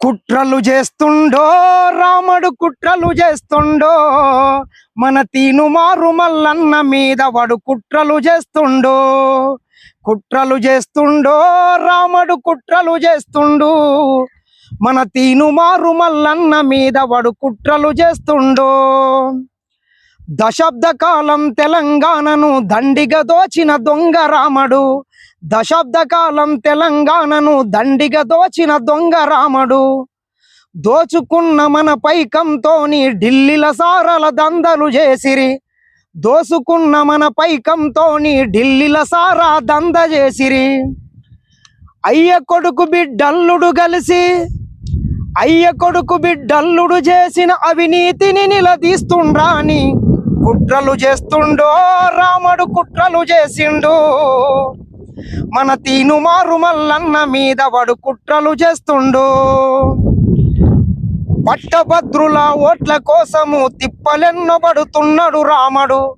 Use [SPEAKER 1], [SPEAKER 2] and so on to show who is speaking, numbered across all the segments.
[SPEAKER 1] కుట్రలు చేస్తుండో రాముడు కుట్రలు చేస్తుండో మన తీను మారు మల్లన్న మీద వాడు కుట్రలు చేస్తుండో. కుట్రలు చేస్తుండో రాముడు కుట్రలు చేస్తుండు. మన తీను మారు మల్లన్న మీద వాడు కుట్రలు చేస్తుండో. దశాబ్ద కాలం తెలంగాణను దండిగా దోచిన దొంగ రాముడు దశాబ్ద కాలం తెలంగాణను దండిగా దోచిన దొంగ రాముడు. దోచుకున్న మన పైకంతోని ఢిల్లీల సారల దందలు చేసిరి. దోసుకున్న మన పైకంతోని ఢిల్లీల సారా దంద చేసిరి. అయ్య కొడుకు బిడ్డల్లుడు కలిసి అయ్య కొడుకు బిడ్డల్లుడు చేసిన అవినీతిని నిలదీస్తుండ్రా అని కుట్రలు చేస్తుండో రాముడు కుట్రలు చేసిండు. మన తీను మారు మల్లన్న మీద వాడు కుట్రలు చేస్తుండు. పట్టభద్రుల ఓట్ల కోసము తిప్పలెన్నబడుతున్నాడు రాముడు.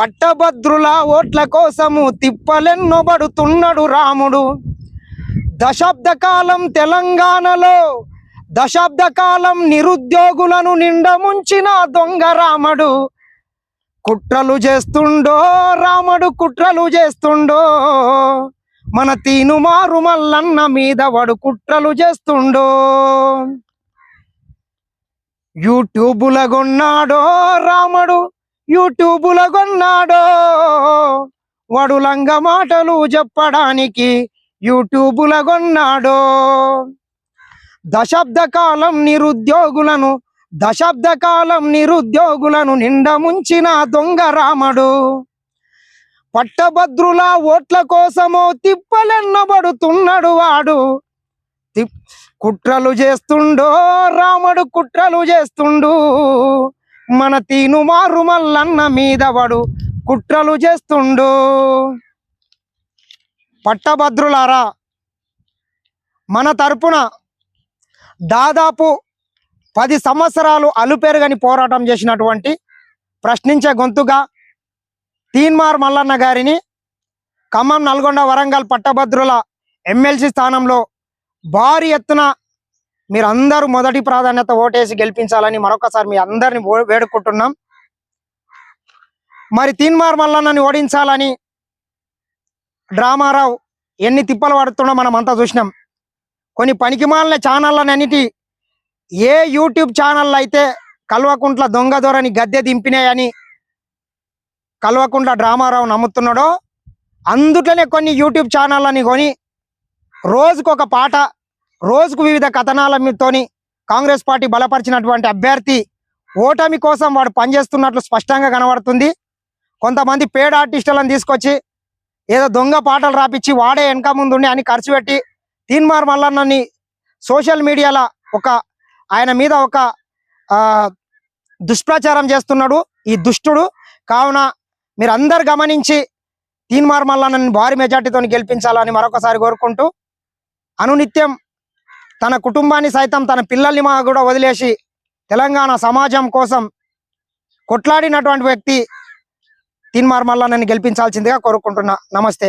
[SPEAKER 1] పట్టభద్రుల ఓట్ల కోసము తిప్పలెన్నబడుతున్నాడు రాముడు. దశాబ్ద కాలం తెలంగాణలో దశాబ్ద కాలం నిరుద్యోగులను నిండముంచిన దొంగ రాముడు. కుట్రలు చేస్తుండో రాముడు కుట్రలు చేస్తుండో మన తీను మారు మల్లన్న మీద వాడు కుట్రలు చేస్తుండో. యూట్యూబుల కొన్నాడో రాముడు యూట్యూబుల కొన్నాడో వాడు లంగ మాటలు చెప్పడానికి యూట్యూబుల కొన్నాడో దశాబ్ద కాలం నిరుద్యోగులను దశాబ్ద కాలం నిరుద్యోగులను నిండా ముంచిన దొంగ రాముడు. పట్టభద్రుల ఓట్ల కోసమో తిప్పలెన్నబడుతున్నాడు వాడు. కుట్రలు చేస్తుండో రాముడు కుట్రలు చేస్తుండు. మన తీను మారు మల్లన్న మీద వాడు కుట్రలు చేస్తుండు. పట్టభద్రులారా మన తరపున దాదాపు పది సంవత్సరాలు అలుపేరుగని పోరాటం చేసినటువంటి ప్రశ్నించే గొంతుగా తీన్మార్ మల్లన్న గారిని ఖమ్మం నల్గొండ వరంగల్ పట్టభద్రుల ఎమ్మెల్సీ స్థానంలో భారీ ఎత్తున మీరందరూ మొదటి ప్రాధాన్యత ఓటేసి గెలిపించాలని మరొకసారి మీ అందరిని వేడుకుంటున్నాం. మరి తీన్మార్ మల్లన్నని ఓడించాలని డ్రామారావు ఎన్ని తిప్పలు పడుతున్నా మనం అంతా చూసినాం. కొన్ని పనికిమాలిన ఛానళ్ళనన్నిటి ఏ యూట్యూబ్ ఛానల్ అయితే కల్వకుంట్ల దొంగ దొరని గద్దె దింపినాయని కల్వకుంట్ల డ్రామారావు నమ్ముతున్నాడో అందుట్లోనే కొన్ని యూట్యూబ్ ఛానళ్ళని కొని రోజుకు ఒక పాట రోజుకు వివిధ కథనాల కాంగ్రెస్ పార్టీ బలపరిచినటువంటి అభ్యర్థి ఓటమి కోసం వాడు పనిచేస్తున్నట్లు స్పష్టంగా కనబడుతుంది. కొంతమంది పేడ ఆర్టిస్టులను తీసుకొచ్చి ఏదో దొంగ పాటలు రాపిచ్చి వాడే వెనక ముందుండి అని ఖర్చు పెట్టి తీన్మార్ మల్లన్నని సోషల్ మీడియాలో ఒక ఆయన మీద ఒక ఆ, దుష్ప్రచారం చేస్తున్నాడు. ఈ దుష్టుడు కావున మీరు అందరు గమనించి తీన్మార్ మల్లన్నని భారీ మెజార్టీతో గెలిపించాలని మరొకసారి కోరుకుంటూ అనునిత్యం తన కుటుంబాన్ని సైతం తన పిల్లల్ని మా కూడా వదిలేసి తెలంగాణ సమాజం కోసం కొట్లాడినటువంటి వ్యక్తి తీన్మార్ నన్ను గెలిపించాల్సిందిగా కోరుకుంటున్నా. నమస్తే.